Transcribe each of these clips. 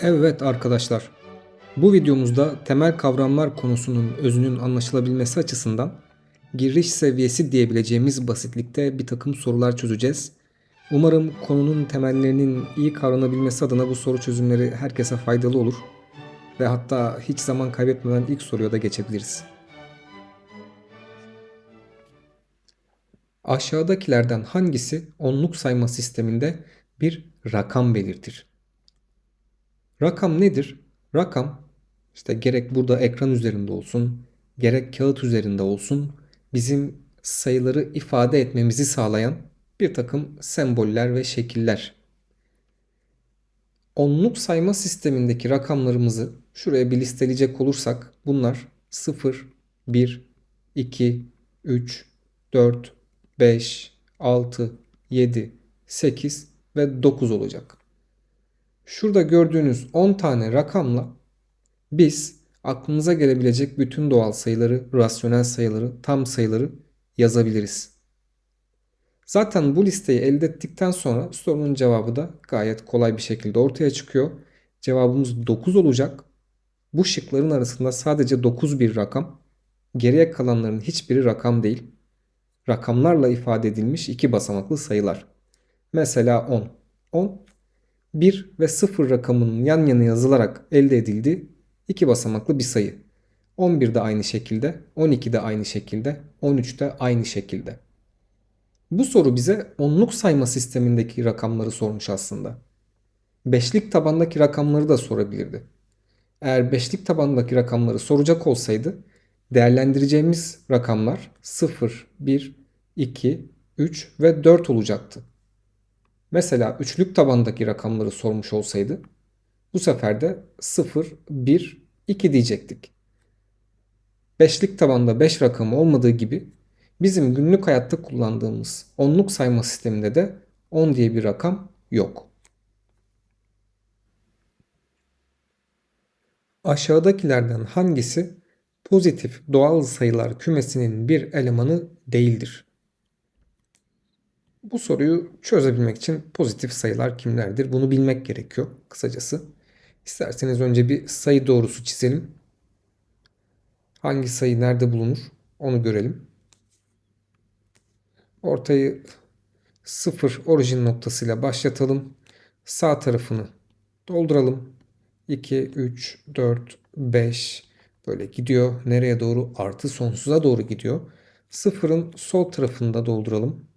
Evet arkadaşlar. Bu videomuzda temel kavramlar konusunun özünün anlaşılabilmesi açısından giriş seviyesi diyebileceğimiz basitlikte bir takım sorular çözeceğiz. Umarım konunun temellerinin iyi kavranabilmesi adına bu soru çözümleri herkese faydalı olur. Ve hatta hiç zaman kaybetmeden ilk soruya da geçebiliriz. Aşağıdakilerden hangisi onluk sayma sisteminde bir rakam belirtir? Rakam nedir? Rakam işte gerek burada ekran üzerinde olsun, gerek kağıt üzerinde olsun bizim sayıları ifade etmemizi sağlayan bir takım semboller ve şekiller. Onluk sayma sistemindeki rakamlarımızı şuraya bir listeleyecek olursak bunlar 0, 1, 2, 3, 4, 5, 6, 7, 8 ve 9 olacak. Şurada gördüğünüz 10 tane rakamla biz aklınıza gelebilecek bütün doğal sayıları, rasyonel sayıları, tam sayıları yazabiliriz. Zaten bu listeyi elde ettikten sonra sorunun cevabı da gayet kolay bir şekilde ortaya çıkıyor. Cevabımız 9 olacak. Bu şıkların arasında sadece 9 bir rakam. Geriye kalanların hiçbiri rakam değil. Rakamlarla ifade edilmiş iki basamaklı sayılar. Mesela 10. 10 1 ve 0 rakamının yan yana yazılarak elde edildiği iki basamaklı bir sayı. 11 de aynı şekilde, 12 de aynı şekilde, 13 de aynı şekilde. Bu soru bize onluk sayma sistemindeki rakamları sormuş aslında. Beşlik tabandaki rakamları da sorabilirdi. Eğer beşlik tabandaki rakamları soracak olsaydı değerlendireceğimiz rakamlar 0, 1, 2, 3 ve 4 olacaktı. Mesela üçlük tabandaki rakamları sormuş olsaydı bu sefer de 0, 1, 2 diyecektik. Beşlik tabanda 5 rakamı olmadığı gibi bizim günlük hayatta kullandığımız onluk sayma sisteminde de 10 diye bir rakam yok. Aşağıdakilerden hangisi pozitif doğal sayılar kümesinin bir elemanı değildir? Bu soruyu çözebilmek için pozitif sayılar kimlerdir? Bunu bilmek gerekiyor kısacası. İsterseniz önce bir sayı doğrusu çizelim. Hangi sayı nerede bulunur onu görelim. Ortayı sıfır orijin noktasıyla başlatalım. Sağ tarafını dolduralım. 2, 3, 4, 5 böyle gidiyor. Nereye doğru? Artı sonsuza doğru gidiyor. Sıfırın sol tarafında dolduralım.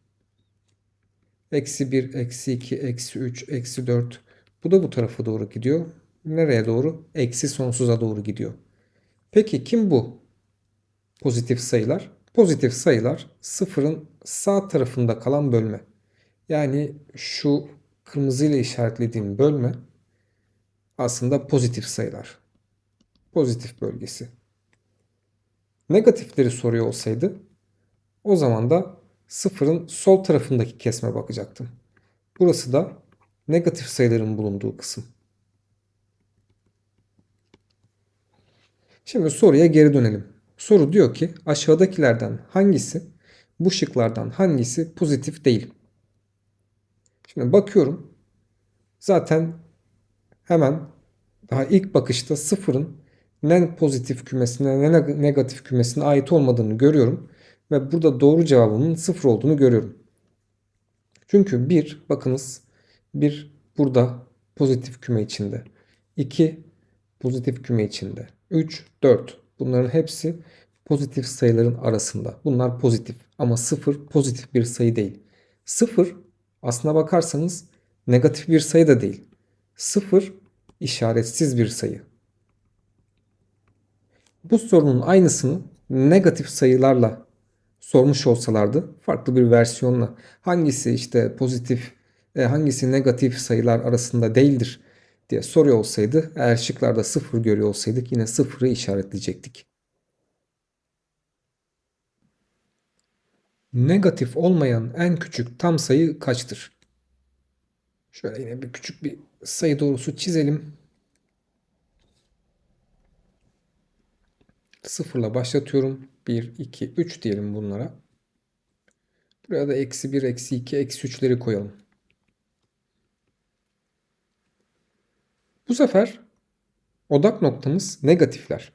Eksi 1, eksi 2, eksi 3, eksi 4. Bu da bu tarafa doğru gidiyor. Nereye doğru? Eksi sonsuza doğru gidiyor. Peki kim bu pozitif sayılar? Pozitif sayılar sıfırın sağ tarafında kalan bölme. Yani şu kırmızı ile işaretlediğim bölme aslında pozitif sayılar. Pozitif bölgesi. Negatifleri soruyor olsaydı o zaman da sıfırın sol tarafındaki kesme bakacaktım. Burası da negatif sayıların bulunduğu kısım. Şimdi soruya geri dönelim. Soru diyor ki aşağıdakilerden hangisi bu şıklardan hangisi pozitif değil? Şimdi bakıyorum. Zaten hemen daha ilk bakışta sıfırın ne pozitif kümesine ne negatif kümesine ait olmadığını görüyorum. Ve burada doğru cevabımın sıfır olduğunu görüyorum. Çünkü 1 bakınız 1 burada pozitif küme içinde. 2 pozitif küme içinde. 3, 4 bunların hepsi pozitif sayıların arasında. Bunlar pozitif ama 0 pozitif bir sayı değil. 0 aslına bakarsanız negatif bir sayı da değil. 0 işaretsiz bir sayı. Bu sorunun aynısını negatif sayılarla sormuş olsalardı farklı bir versiyonla hangisi işte pozitif e, hangisi negatif sayılar arasında değildir diye soruyor olsaydı eğer şıklarda sıfır görüyor olsaydık yine sıfırı işaretleyecektik. Negatif olmayan en küçük tam sayı kaçtır? Şöyle yine bir küçük bir sayı doğrusu çizelim. Sıfırla başlatıyorum. 1, 2, 3 diyelim bunlara. Buraya da eksi 1, eksi 2, eksi 3'leri koyalım. Bu sefer odak noktamız negatifler.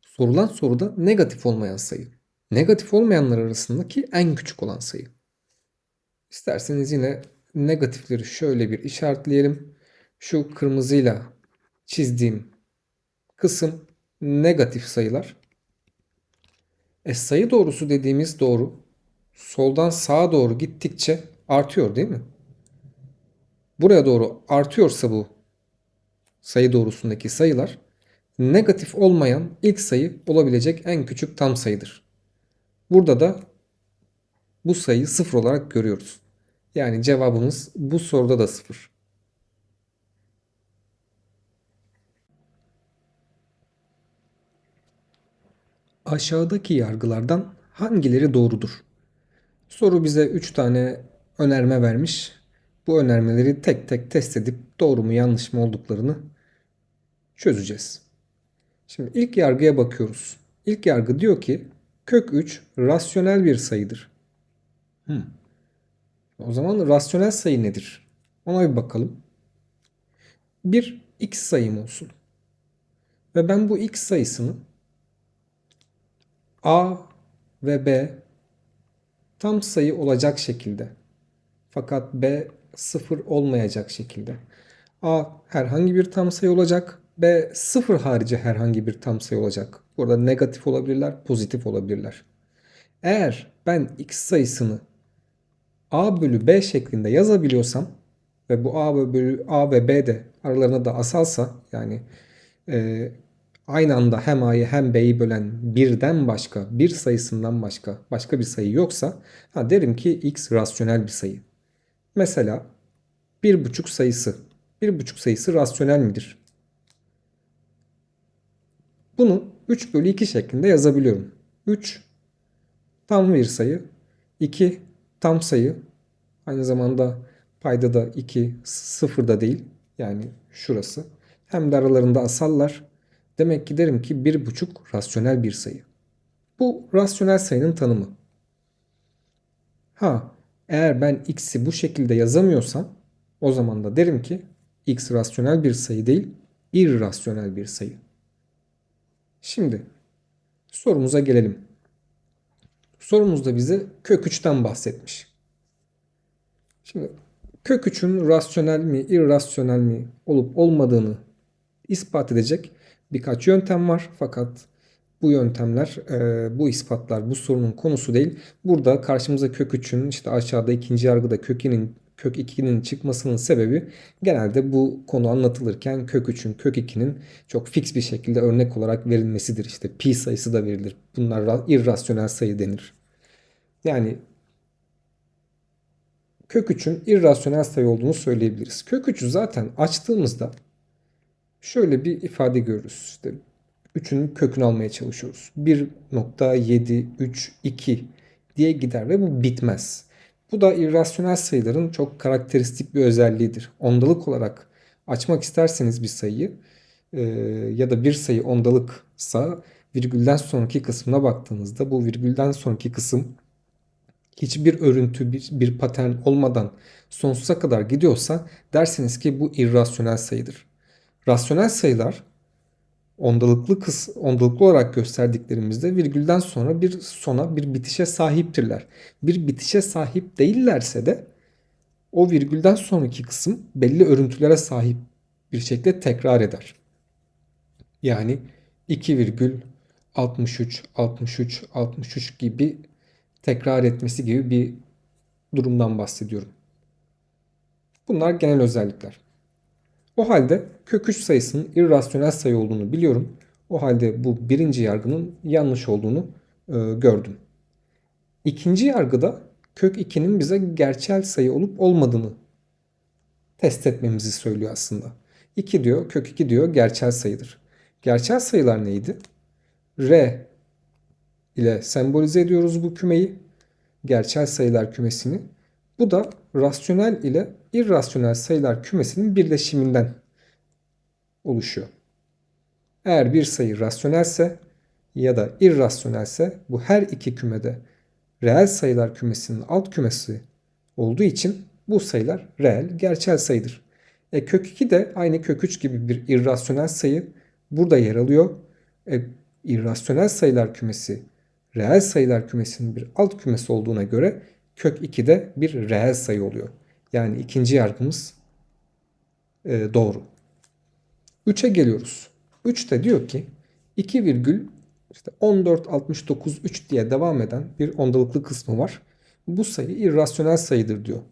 Sorulan soruda negatif olmayan sayı. Negatif olmayanlar arasındaki en küçük olan sayı. İsterseniz yine negatifleri şöyle bir işaretleyelim. Şu kırmızıyla çizdiğim kısım negatif sayılar. E sayı doğrusu dediğimiz doğru soldan sağa doğru gittikçe artıyor değil mi? Buraya doğru artıyorsa bu sayı doğrusundaki sayılar negatif olmayan ilk sayı olabilecek en küçük tam sayıdır. Burada da bu sayıyı sıfır olarak görüyoruz. Yani cevabımız bu soruda da sıfır. Aşağıdaki yargılardan hangileri doğrudur? Soru bize 3 tane önerme vermiş. Bu önermeleri tek tek test edip doğru mu yanlış mı olduklarını çözeceğiz. Şimdi ilk yargıya bakıyoruz. İlk yargı diyor ki kök 3 rasyonel bir sayıdır. Hmm. O zaman rasyonel sayı nedir? Ona bir bakalım. Bir x sayım olsun. Ve ben bu x sayısını a ve b tam sayı olacak şekilde fakat b sıfır olmayacak şekilde a herhangi bir tam sayı olacak b sıfır harici herhangi bir tam sayı olacak. Burada negatif olabilirler, pozitif olabilirler. Eğer ben x sayısını a bölü b şeklinde yazabiliyorsam ve bu a ve bölü a ve b de aralarında da asalsa yani e, aynı anda hem a'yı hem b'yi bölen birden başka bir sayısından başka başka bir sayı yoksa ha derim ki x rasyonel bir sayı. Mesela bir buçuk sayısı. Bir buçuk sayısı rasyonel midir? Bunu 3 bölü 2 şeklinde yazabiliyorum. 3 tam bir sayı. 2 tam sayı. Aynı zamanda payda da 2 sıfırda değil. Yani şurası. Hem de aralarında asallar. Demek ki derim ki 1,5 rasyonel bir sayı. Bu rasyonel sayının tanımı. Ha eğer ben x'i bu şekilde yazamıyorsam o zaman da derim ki x rasyonel bir sayı değil irrasyonel bir sayı. Şimdi sorumuza gelelim. Sorumuzda bize kök 3'ten bahsetmiş. Şimdi kök 3'ün rasyonel mi, irrasyonel mi olup olmadığını ispat edecek birkaç yöntem var. Fakat bu yöntemler, e, bu ispatlar bu sorunun konusu değil. Burada karşımıza kök 3'ün işte aşağıda ikinci yargıda kökinin kök 2'nin çıkmasının sebebi genelde bu konu anlatılırken kök 3'ün kök 2'nin çok fix bir şekilde örnek olarak verilmesidir. İşte pi sayısı da verilir. Bunlar irrasyonel sayı denir. Yani kök 3'ün irrasyonel sayı olduğunu söyleyebiliriz. Kök 3'ü zaten açtığımızda şöyle bir ifade görürüz. İşte 3'ün kökünü almaya çalışıyoruz. 1.732 diye gider ve bu bitmez. Bu da irrasyonel sayıların çok karakteristik bir özelliğidir. Ondalık olarak açmak isterseniz bir sayıyı e, ya da bir sayı ondalıksa virgülden sonraki kısmına baktığınızda bu virgülden sonraki kısım hiçbir örüntü, bir, bir patern olmadan sonsuza kadar gidiyorsa dersiniz ki bu irrasyonel sayıdır. Rasyonel sayılar ondalıklı kıs ondalıklı olarak gösterdiklerimizde virgülden sonra bir sona bir bitişe sahiptirler. Bir bitişe sahip değillerse de o virgülden sonraki kısım belli örüntülere sahip bir şekilde tekrar eder. Yani 2 virgül 63 63 63 gibi tekrar etmesi gibi bir durumdan bahsediyorum. Bunlar genel özellikler. O halde kök 3 sayısının irrasyonel sayı olduğunu biliyorum. O halde bu birinci yargının yanlış olduğunu e, gördüm. İkinci yargıda kök 2'nin bize gerçel sayı olup olmadığını test etmemizi söylüyor aslında. 2 diyor, kök 2 diyor gerçel sayıdır. Gerçel sayılar neydi? R ile sembolize ediyoruz bu kümeyi. Gerçel sayılar kümesini. Bu da rasyonel ile irrasyonel sayılar kümesinin birleşiminden oluşuyor. Eğer bir sayı rasyonelse ya da irrasyonelse bu her iki kümede reel sayılar kümesinin alt kümesi olduğu için bu sayılar reel gerçel sayıdır. E, kök 2 de aynı kök 3 gibi bir irrasyonel sayı burada yer alıyor. E, irrasyonel sayılar kümesi reel sayılar kümesinin bir alt kümesi olduğuna göre kök 2 de bir reel sayı oluyor. Yani ikinci yargımız e, doğru. 3'e geliyoruz. 3 de diyor ki 2 virgül işte 14 69 3 diye devam eden bir ondalıklı kısmı var. Bu sayı irrasyonel sayıdır diyor.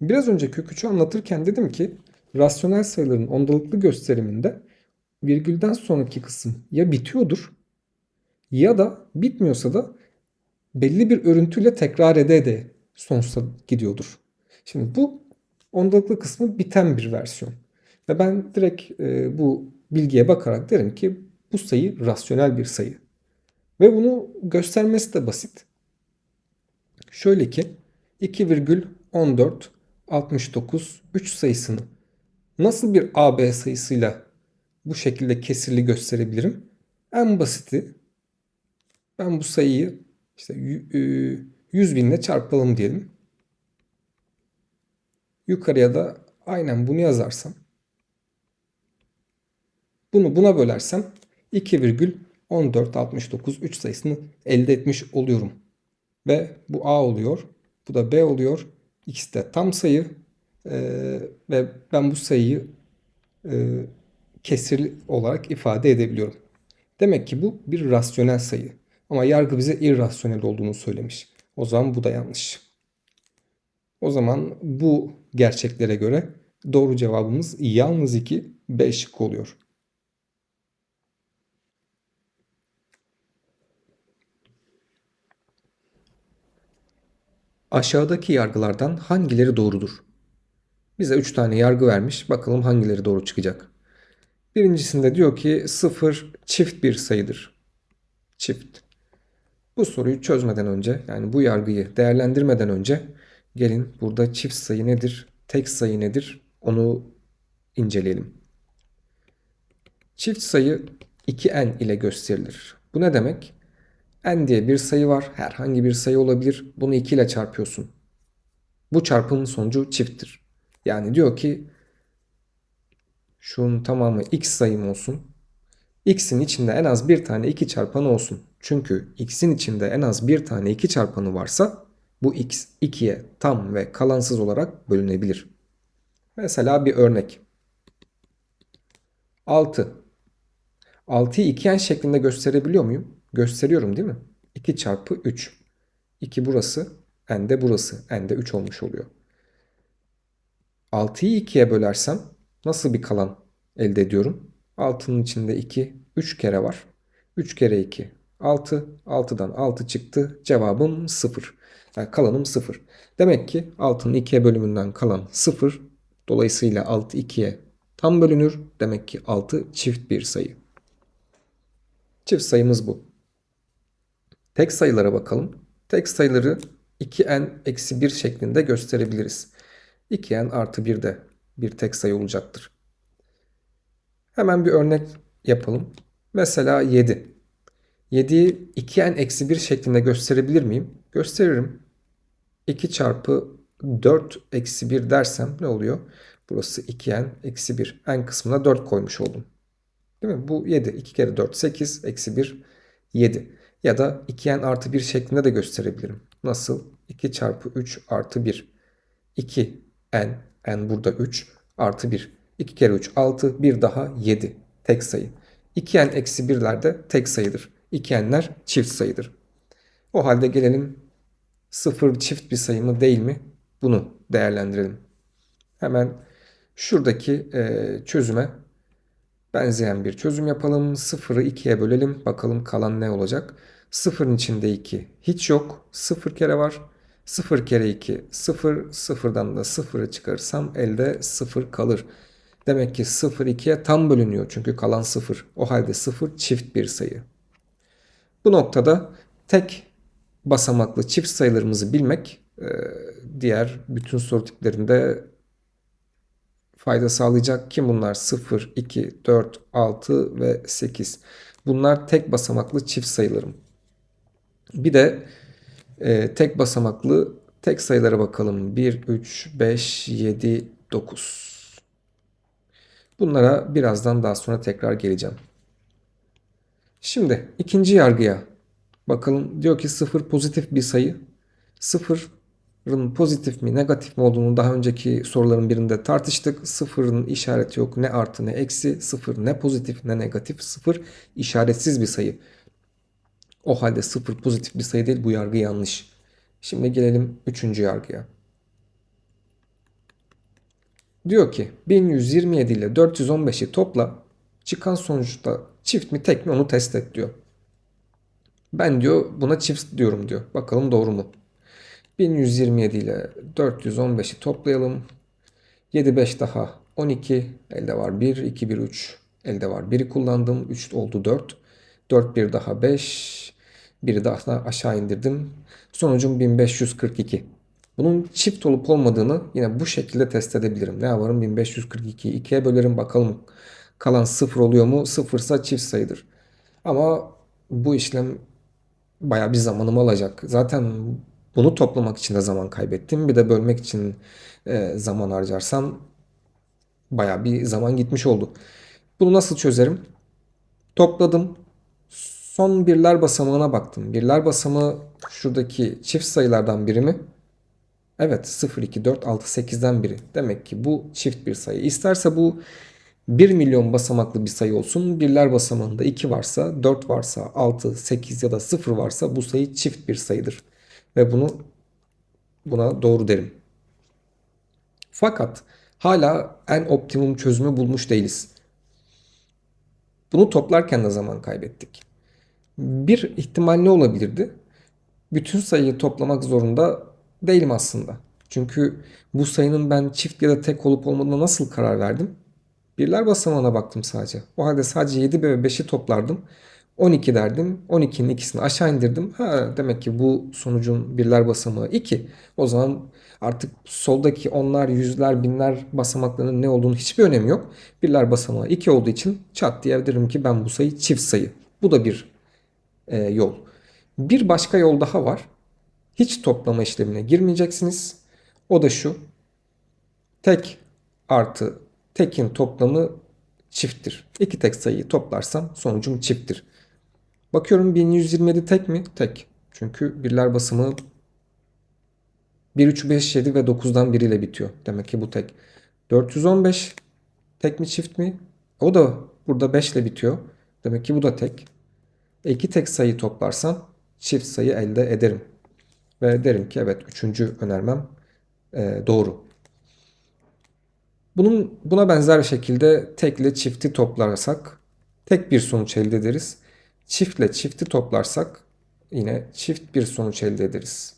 Biraz önce kök 3'ü anlatırken dedim ki rasyonel sayıların ondalıklı gösteriminde virgülden sonraki kısım ya bitiyordur ya da bitmiyorsa da belli bir örüntüyle tekrar ede de sonsuza gidiyordur. Şimdi bu ondalıklı kısmı biten bir versiyon. Ve ben direkt e, bu bilgiye bakarak derim ki bu sayı rasyonel bir sayı. Ve bunu göstermesi de basit. Şöyle ki 2,14 69 3 sayısını nasıl bir AB sayısıyla bu şekilde kesirli gösterebilirim? En basiti ben bu sayıyı işte 100 binle çarpalım diyelim. Yukarıya da aynen bunu yazarsam bunu buna bölersem 2,1469 3 sayısını elde etmiş oluyorum. Ve bu A oluyor. Bu da B oluyor. İkisi de tam sayı. Ee, ve ben bu sayıyı e, kesirli olarak ifade edebiliyorum. Demek ki bu bir rasyonel sayı. Ama yargı bize irrasyonel olduğunu söylemiş. O zaman bu da yanlış. O zaman bu gerçeklere göre doğru cevabımız yalnız 2 B şıkkı oluyor. Aşağıdaki yargılardan hangileri doğrudur? Bize 3 tane yargı vermiş. Bakalım hangileri doğru çıkacak. Birincisinde diyor ki 0 çift bir sayıdır. Çift. Bu soruyu çözmeden önce yani bu yargıyı değerlendirmeden önce gelin burada çift sayı nedir, tek sayı nedir onu inceleyelim. Çift sayı 2n ile gösterilir. Bu ne demek? n diye bir sayı var. Herhangi bir sayı olabilir. Bunu 2 ile çarpıyorsun. Bu çarpımın sonucu çifttir. Yani diyor ki şunun tamamı x sayım olsun. x'in içinde en az bir tane 2 çarpanı olsun. Çünkü x'in içinde en az bir tane 2 çarpanı varsa bu x 2'ye tam ve kalansız olarak bölünebilir. Mesela bir örnek. 6. 6'yı 2n şeklinde gösterebiliyor muyum? Gösteriyorum değil mi? 2 çarpı 3. 2 burası, n de burası. n de 3 olmuş oluyor. 6'yı 2'ye bölersem nasıl bir kalan elde ediyorum? 6'nın içinde 2, 3 kere var. 3 kere 2, 6. 6'dan 6 çıktı. Cevabım 0. Yani kalanım 0. Demek ki 6'nın 2'ye bölümünden kalan 0. Dolayısıyla 6 2'ye tam bölünür. Demek ki 6 çift bir sayı. Çift sayımız bu. Tek sayılara bakalım. Tek sayıları 2n eksi 1 şeklinde gösterebiliriz. 2n artı 1 de bir tek sayı olacaktır. Hemen bir örnek yapalım. Mesela 7. 7'yi 2n eksi 1 şeklinde gösterebilir miyim? Gösteririm. 2 çarpı 4 eksi 1 dersem ne oluyor? Burası 2n eksi 1. n kısmına 4 koymuş oldum. Değil mi? Bu 7. 2 kere 4 8 eksi 1 7. Ya da 2n artı 1 şeklinde de gösterebilirim. Nasıl? 2 çarpı 3 artı 1. 2 n, n burada 3 artı 1. 2 kere 3 6 bir daha 7. Tek sayı. 2n eksi 1'ler de tek sayıdır. 2n'ler çift sayıdır. O halde gelelim 0 çift bir sayı mı değil mi? Bunu değerlendirelim. Hemen şuradaki e, çözüme benzeyen bir çözüm yapalım. 0'ı 2'ye bölelim. Bakalım kalan ne olacak? 0'ın içinde 2 hiç yok. 0 kere var. 0 kere 2 0. 0'dan da 0'ı çıkarırsam elde 0 kalır. Demek ki 0 2'ye tam bölünüyor çünkü kalan 0. O halde 0 çift bir sayı. Bu noktada tek basamaklı çift sayılarımızı bilmek e, diğer bütün soru tiplerinde fayda sağlayacak ki bunlar 0, 2, 4, 6 ve 8. Bunlar tek basamaklı çift sayılarım. Bir de e, tek basamaklı tek sayılara bakalım. 1, 3, 5, 7, 9. Bunlara birazdan daha sonra tekrar geleceğim. Şimdi ikinci yargıya bakalım. Diyor ki sıfır pozitif bir sayı. Sıfırın pozitif mi negatif mi olduğunu daha önceki soruların birinde tartıştık. Sıfırın işareti yok ne artı ne eksi. Sıfır ne pozitif ne negatif. Sıfır işaretsiz bir sayı. O halde sıfır pozitif bir sayı değil bu yargı yanlış. Şimdi gelelim üçüncü yargıya. Diyor ki 1127 ile 415'i topla çıkan sonuçta çift mi tek mi onu test et diyor. Ben diyor buna çift diyorum diyor. Bakalım doğru mu? 1127 ile 415'i toplayalım. 7 5 daha 12 elde var 1 2 1 3 elde var 1'i kullandım 3 oldu 4 4 1 daha 5 1'i daha aşağı indirdim. Sonucum 1542. Bunun çift olup olmadığını yine bu şekilde test edebilirim. Ne yaparım? 1542'yi 2'ye bölerim bakalım kalan 0 oluyor mu? 0 ise çift sayıdır. Ama bu işlem baya bir zamanımı alacak. Zaten bunu toplamak için de zaman kaybettim. Bir de bölmek için e, zaman harcarsam baya bir zaman gitmiş oldu. Bunu nasıl çözerim? Topladım. Son birler basamağına baktım. Birler basamağı şuradaki çift sayılardan biri mi? Evet 0, 2, 4, 6, 8'den biri. Demek ki bu çift bir sayı. İsterse bu 1 milyon basamaklı bir sayı olsun. Birler basamağında 2 varsa, 4 varsa, 6, 8 ya da 0 varsa bu sayı çift bir sayıdır. Ve bunu buna doğru derim. Fakat hala en optimum çözümü bulmuş değiliz. Bunu toplarken de zaman kaybettik. Bir ihtimal ne olabilirdi? Bütün sayıyı toplamak zorunda değilim aslında. Çünkü bu sayının ben çift ya da tek olup olmadığına nasıl karar verdim? Birler basamağına baktım sadece. O halde sadece 7 ve 5'i toplardım. 12 derdim. 12'nin ikisini aşağı indirdim. Ha demek ki bu sonucun birler basamağı 2. O zaman artık soldaki onlar, yüzler, binler basamaklarının ne olduğunu hiçbir önemi yok. Birler basamağı 2 olduğu için çat diyebilirim ki ben bu sayı çift sayı. Bu da bir e, yol. Bir başka yol daha var. Hiç toplama işlemine girmeyeceksiniz. O da şu. Tek artı tekin toplamı çifttir. İki tek sayıyı toplarsam sonucum çifttir. Bakıyorum 1127 tek mi? Tek. Çünkü birler basımı 1, 3, 5, 7 ve 9'dan biriyle bitiyor. Demek ki bu tek. 415 tek mi çift mi? O da burada 5 ile bitiyor. Demek ki bu da tek. E iki tek sayı toplarsam çift sayı elde ederim. Ve derim ki evet üçüncü önermem e, doğru. Bunun buna benzer bir şekilde tekle çifti toplarsak tek bir sonuç elde ederiz. Çiftle çifti toplarsak yine çift bir sonuç elde ederiz.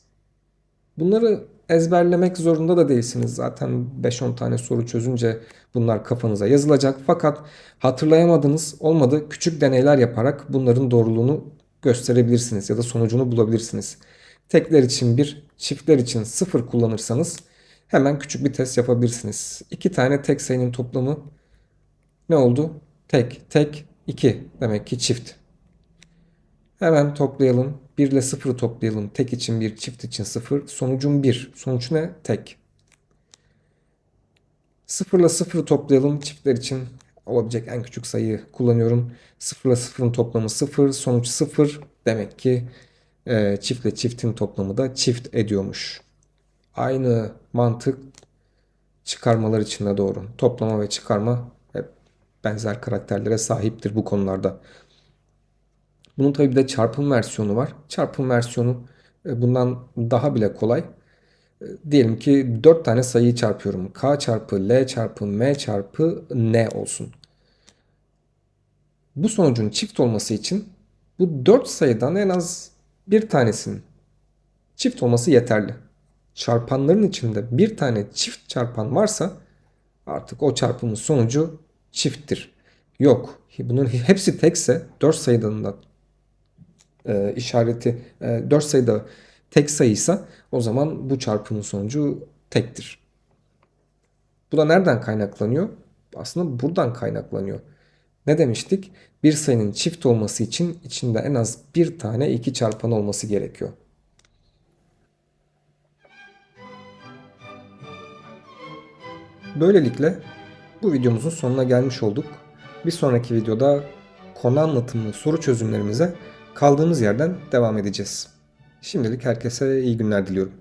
Bunları ezberlemek zorunda da değilsiniz. Zaten 5-10 tane soru çözünce bunlar kafanıza yazılacak. Fakat hatırlayamadınız olmadı küçük deneyler yaparak bunların doğruluğunu gösterebilirsiniz ya da sonucunu bulabilirsiniz. Tekler için 1, çiftler için 0 kullanırsanız hemen küçük bir test yapabilirsiniz. İki tane tek sayının toplamı ne oldu? Tek, tek, 2 demek ki çift. Hemen toplayalım. 1 ile 0'ı toplayalım. Tek için 1, çift için 0. Sonucum 1. Sonuç ne? Tek. 0 ile 0'ı toplayalım. Çiftler için olabilecek en küçük sayıyı kullanıyorum. 0 ile 0'ın toplamı 0. Sonuç 0. Demek ki e, çiftle çiftin toplamı da çift ediyormuş. Aynı mantık çıkarmalar için de doğru. Toplama ve çıkarma hep benzer karakterlere sahiptir bu konularda. Bunun tabi bir de çarpım versiyonu var. Çarpım versiyonu e, bundan daha bile kolay. E, diyelim ki 4 tane sayıyı çarpıyorum. K çarpı L çarpı M çarpı N olsun. Bu sonucun çift olması için bu 4 sayıdan en az bir tanesinin çift olması yeterli. Çarpanların içinde bir tane çift çarpan varsa artık o çarpımın sonucu çifttir. Yok. Bunun hepsi tekse 4 sayıdan da e, işareti e, 4 sayıda tek sayıysa o zaman bu çarpımın sonucu tektir. Bu da nereden kaynaklanıyor? Aslında buradan kaynaklanıyor. Ne demiştik? Bir sayının çift olması için içinde en az bir tane iki çarpan olması gerekiyor. Böylelikle Bu videomuzun sonuna gelmiş olduk. Bir sonraki videoda konu anlatımlı soru çözümlerimize kaldığımız yerden devam edeceğiz. Şimdilik herkese iyi günler diliyorum.